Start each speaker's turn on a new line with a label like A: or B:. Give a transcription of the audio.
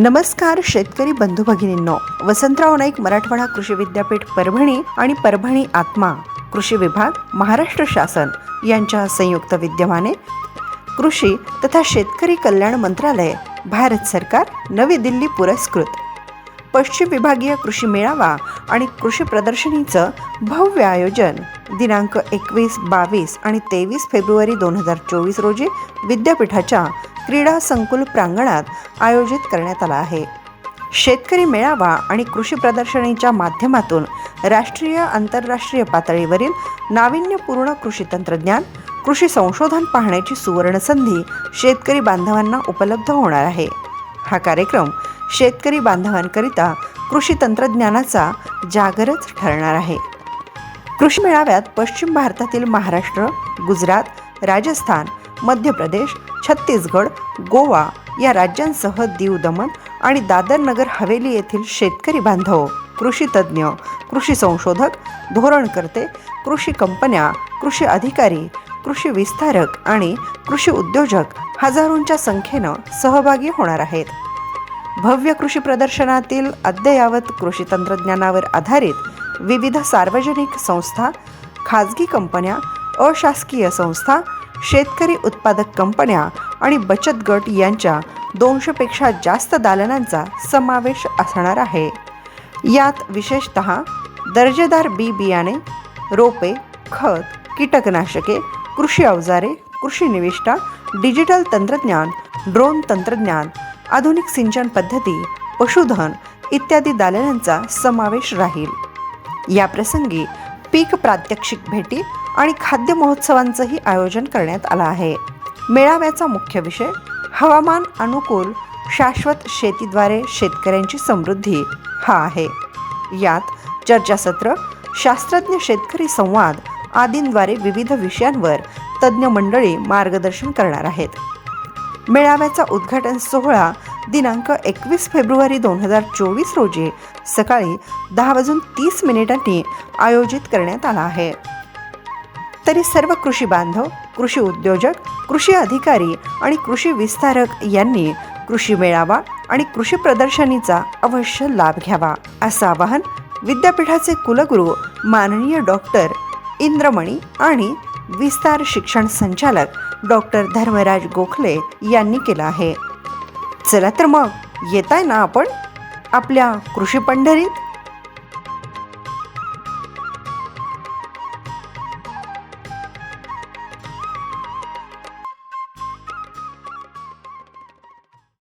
A: नमस्कार शेतकरी बंधू भगिनींनो वसंतराव नाईक मराठवाडा कृषी विद्यापीठ परभणी आणि परभणी आत्मा कृषी विभाग महाराष्ट्र शासन यांच्या संयुक्त विद्यमाने कृषी तथा शेतकरी कल्याण मंत्रालय भारत सरकार नवी दिल्ली पुरस्कृत. पश्चिम विभागीय कृषी मेळावा आणि कृषी प्रदर्शनीचं भव्य आयोजन दिनांक एकवीस बावीस आणि तेवीस फेब्रुवारी दोन हजार चोवीस रोजी विद्यापीठाच्या क्रीडा संकुल प्रांगणात आयोजित करण्यात आला आहे. शेतकरी मेळावा आणि कृषी प्रदर्शनीच्या माध्यमातून राष्ट्रीय आंतरराष्ट्रीय पातळीवरील नाविन्यपूर्ण कृषी तंत्रज्ञान कृषी संशोधन पाहण्याची सुवर्णसंधी शेतकरी बांधवांना उपलब्ध होणार आहे. हा कार्यक्रम शेतकरी बांधवांकरिता कृषी तंत्रज्ञानाचा जागरच ठरणार आहे. कृषी मेळाव्यात पश्चिम भारतातील महाराष्ट्र गुजरात राजस्थान मध्य प्रदेश छत्तीसगड गोवा या राज्यांसह दीव दमन आणि दादर नगर हवेली येथील शेतकरी बांधव कृषी तज्ज्ञ कृषी संशोधक धोरणकर्ते कृषी कंपन्या कृषी अधिकारी कृषी विस्तारक आणि कृषी उद्योजक हजारोंच्या संख्येनं सहभागी होणार आहेत. भव्य कृषी प्रदर्शनातील अद्ययावत कृषी तंत्रज्ञानावर आधारित विविध सार्वजनिक संस्था खाजगी कंपन्या अशासकीय संस्था शेतकरी उत्पादक कंपन्या आणि बचत गट यांच्या दोनशेपेक्षा जास्त दालनांचा समावेश असणार आहे. यात विशेषत दर्जेदार बी बियाणे रोपे खत कीटकनाशके कृषी अवजारे कृषी निविष्ठा डिजिटल तंत्रज्ञान ड्रोन तंत्रज्ञान आधुनिक सिंचन पद्धती पशुधन इत्यादी दालनांचा समावेश राहील. या प्रसंगी पीक प्रात्यक्षिक भेटी आणि खाद्य महोत्सवांचंही आयोजन करण्यात आलं आहे. मेळाव्याचा मुख्य विषय हवामान अनुकूल शाश्वत शेतीद्वारे शेतकऱ्यांची समृद्धी हा आहे. यात चर्चासत्र शास्त्रज्ञ शेतकरी संवाद आदींद्वारे विविध विषयांवर तज्ज्ञ मंडळी मार्गदर्शन करणार आहेत. मेळाव्याचा उद्घाटन सोहळा दिनांक एकवीस फेब्रुवारी दोन हजार चोवीस रोजी सकाळी दहा वाजून तीस मिनिटांनी आयोजित करण्यात आला आहे. तरी सर्व कृषी बांधव कृषी उद्योजक कृषी अधिकारी आणि कृषी विस्तारक यांनी कृषी मेळावा आणि कृषी प्रदर्शनीचा अवश्य लाभ घ्यावा असं आवाहन विद्यापीठाचे कुलगुरू माननीय डॉक्टर इंद्रमणी आणि विस्तार शिक्षण संचालक डॉक्टर धर्मराज गोखले यांनी केलं आहे. चला तर मग येत आहे ना आपण? आपल्या कृषी पंढरीत?